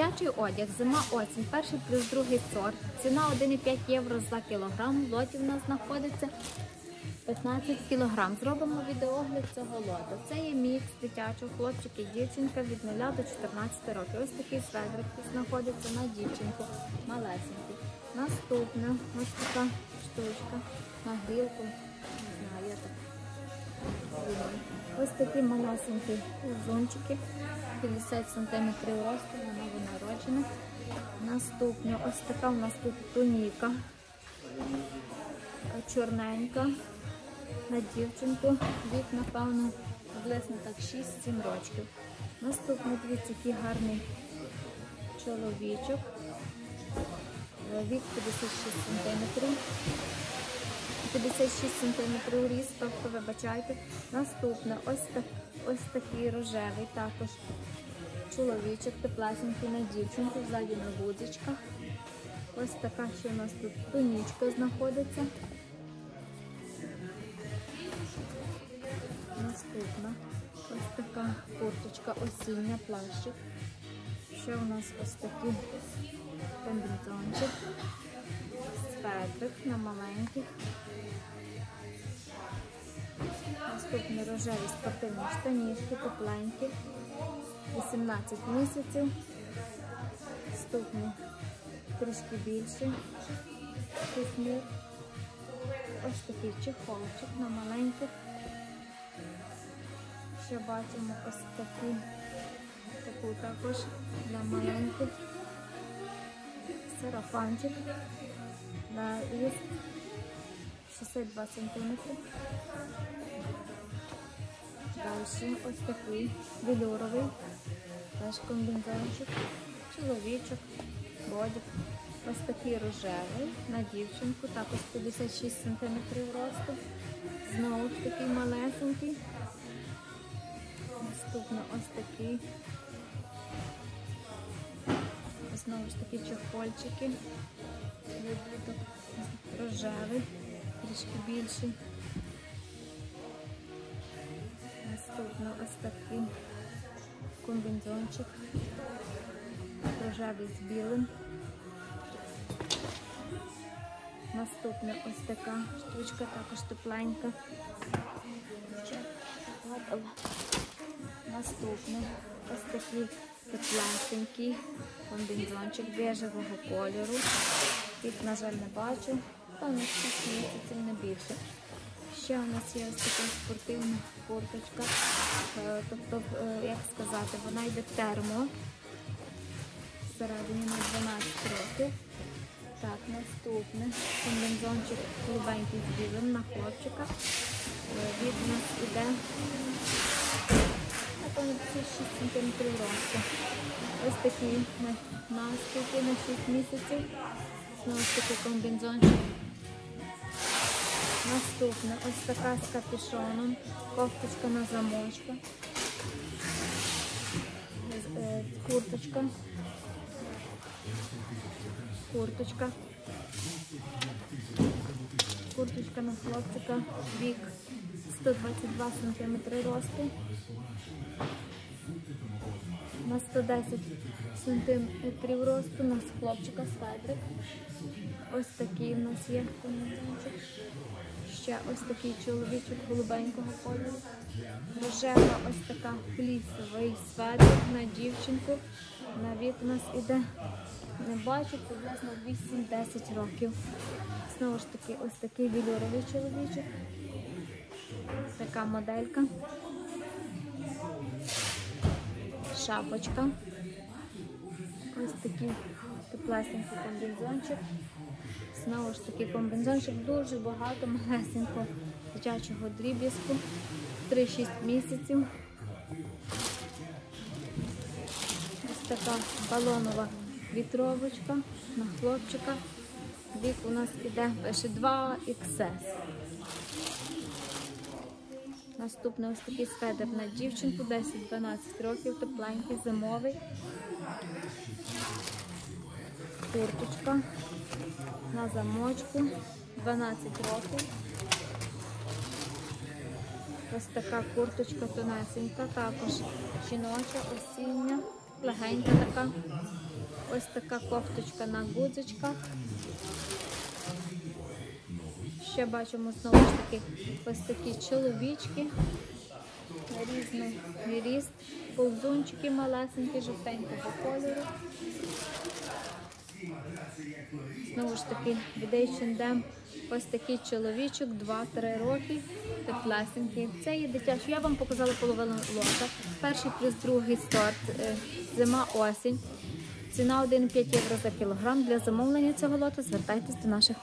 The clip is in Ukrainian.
Дитячий одяг, зима осінь, перший плюс другий сорт. Ціна 1,5 євро за кілограм. В лоті в нас знаходиться 15 кілограм. Зробимо відеогляд цього лоту. Це є мікс дитячого хлопчик і дівчинка від 0 до 14 років. Ось такий сведрик знаходиться на дівчинку малесенький. Наступна ось така штучка на грілку. Не знаю, я так. Ось такі малесенькі зончики. 50 см росту, вона винороджена. Наступна ось така у нас тут туніка. Чорненька. На дівчинку. Вік, напевно, приблизно так 6-7 років. Наступний, дивіться, який гарний чоловічок. Вік 56 см. 56 см ріст, тобто вибачайте. Наступне ось, так, ось такий рожевий також чоловічок, теплесенький на дівчинку, ззаді на гудзичках. Ось така, що у нас тут тонічка знаходиться. Наступна ось така курточка осіння, плащик. Ще у нас ось такий комбінзончик. Светрик на маленьких. Наступні рожеві спортивні штанішки, тепленькі. 18 місяців. Наступний трішки більший розмір. Ось такий чехолчик на маленьких. Ще бачимо ось такі, таку також для маленьких. Сарафанчик на ліст 62 см. Далі ось такий велюровий, теж комбінзончик, чоловічок, бодик. Ось такий рожевий на дівчинку, також 56 см росту. Знову ж такий малесенький. Наступно ось такий. Знову ж такі чохольчики. Рожевий, трішки більший. Наступно ось такий комбінзончик. Рожевий з білим. Наступна ось така штучка, також тепленька. Наступний ось такий теплесенький комбінзончик бежевого кольору. Їх, на жаль, не бачу. Певно, 6 місяців не більше. Ще у нас є ось така спортивна курточка. Е, Тобто, е, як сказати, вона йде термо. Всередині на 12 років. Так, наступне. Комбінзончик голубенький з білим на хлопчика. Е, Від нас іде напевно 6 см росту. Ось такий на на 6 місяців. Знову ж таки комбінзончик. Наступне ось така з капюшоном, кофточка на замочку, Е, курточка, курточка, курточка на хлопчика, вік 122 см росту, на 110 см росту, у нас хлопчика сведрик. Ось такий у нас є комбінзончик. Ще ось такий чоловічок голубенького кольору. Рожева ось така флісовий светр на дівчинку. На вік у нас іде, не бачу, приблизно 8-10 років. Знову ж таки, ось такий вілюровий чоловічок. Така моделька. Шапочка. Ось такий теплесенький комбінзончик. Знову ж таки комбінзончик дуже багато малесенького дитячого дріб'язку. 3-6 місяців. Ось така балонова вітровочка на хлопчика. Вік у нас іде пише 2 XS. Наступний ось такий сведер на дівчинку, 10-12 років, тепленький, зимовий. Курточка на замочку, 12 років. Ось така курточка тонесенька, також жіноча, осіння, легенька така. Ось така кофточка на гудзичках. Ще бачимо знову ж таки ось такі чоловічки. Різний ріст, повзунчики малесенькі, жовтенького кольору. Знову ж таки, від H&M ось такий чоловічок, 2-3 роки, теплесенький. Це є дитячий. Я вам показала половину лота. Перший плюс другий сорт, е, зима-осінь. Ціна 1,5 євро за кілограм. Для замовлення цього лоту звертайтесь до наших